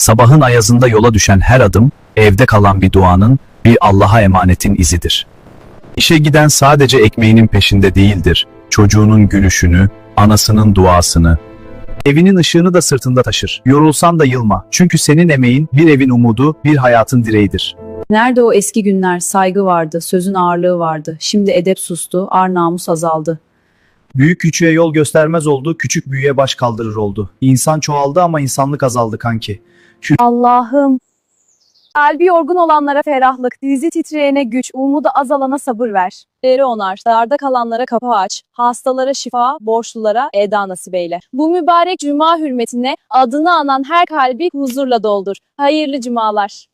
Sabahın ayazında yola düşen her adım, evde kalan bir duanın, bir Allah'a emanetin izidir. İşe giden sadece ekmeğinin peşinde değildir, çocuğunun gülüşünü, anasının duasını, evinin ışığını da sırtında taşır. Yorulsan da yılma, çünkü senin emeğin bir evin umudu, bir hayatın direğidir. Nerede o eski günler saygı vardı, sözün ağırlığı vardı. Şimdi edep sustu, ar namus azaldı. Büyük küçüğe yol göstermez oldu, küçük büyüğe baş kaldırır oldu. İnsan çoğaldı ama insanlık azaldı kanki. Allah'ım. Kalbi yorgun olanlara ferahlık, dizi titreyene güç, umudu azalana sabır ver. Deri onar, darda kalanlara kapı aç, hastalara şifa, borçlulara eda nasip eyle. Bu mübarek cuma hürmetine adını anan her kalbi huzurla doldur. Hayırlı cumalar.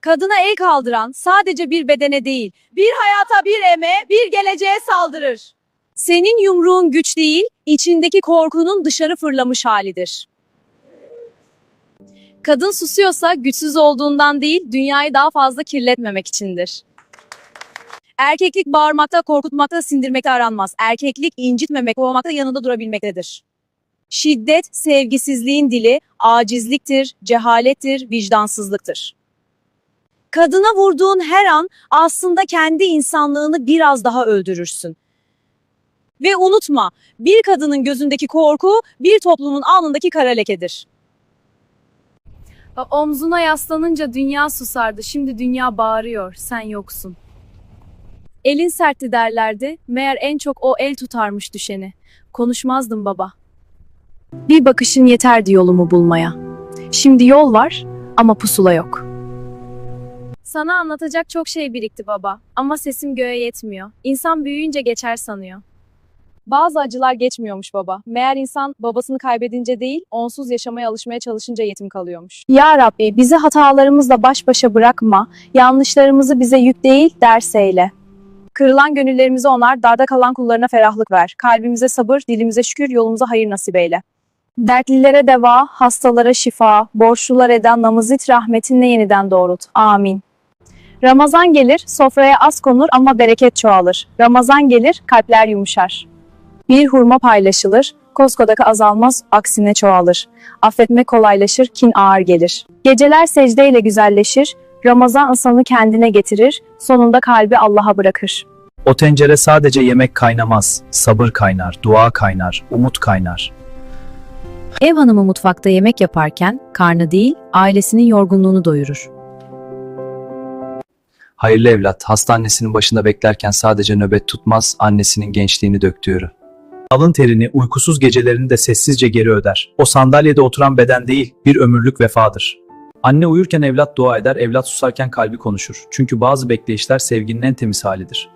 Kadına el kaldıran sadece bir bedene değil, bir hayata, bir emeğe, bir geleceğe saldırır. Senin yumruğun güç değil, içindeki korkunun dışarı fırlamış halidir. Kadın susuyorsa güçsüz olduğundan değil, dünyayı daha fazla kirletmemek içindir. Erkeklik bağırmakta, korkutmakta, sindirmekte aranmaz. Erkeklik incitmemek, kovmakta yanında durabilmektedir. Şiddet, sevgisizliğin dili, acizliktir, cehalettir, vicdansızlıktır. Kadına vurduğun her an aslında kendi insanlığını biraz daha öldürürsün. Ve unutma, bir kadının gözündeki korku, bir toplumun alnındaki kara lekedir. Omzuna yaslanınca dünya susardı. Şimdi dünya bağırıyor. Sen yoksun. Elin sertti derlerdi. Meğer en çok o el tutarmış düşeni. Konuşmazdım baba. Bir bakışın yeterdi yolumu bulmaya. Şimdi yol var ama pusula yok. Sana anlatacak çok şey birikti baba. Ama sesim göğe yetmiyor. İnsan büyüyünce geçer sanıyor. Bazı acılar geçmiyormuş baba. Meğer insan babasını kaybedince değil, onsuz yaşamaya alışmaya çalışınca yetim kalıyormuş. Ya Rabbi bizi hatalarımızla baş başa bırakma, yanlışlarımızı bize yük değil ders eyle. Kırılan gönüllerimizi onar, darda kalan kullarına ferahlık ver. Kalbimize sabır, dilimize şükür, yolumuza hayır nasip eyle. Dertlilere deva, hastalara şifa, borçlular eden namazit rahmetinle yeniden doğrult. Amin. Ramazan gelir, sofraya az konur ama bereket çoğalır. Ramazan gelir, kalpler yumuşar. Bir hurma paylaşılır, koskodak azalmaz, aksine çoğalır. Affetme kolaylaşır, kin ağır gelir. Geceler secdeyle güzelleşir, Ramazan insanı kendine getirir, sonunda kalbi Allah'a bırakır. O tencere sadece yemek kaynamaz, sabır kaynar, dua kaynar, umut kaynar. Ev hanımı mutfakta yemek yaparken karnı değil, ailesinin yorgunluğunu doyurur. Hayırlı evlat, hasta annesinin başında beklerken sadece nöbet tutmaz, annesinin gençliğini döktüğü. Alın terini, uykusuz gecelerini de sessizce geri öder. O sandalyede oturan beden değil, bir ömürlük vefadır. Anne uyurken evlat dua eder, evlat susarken kalbi konuşur. Çünkü bazı bekleyişler sevginin en temiz halidir.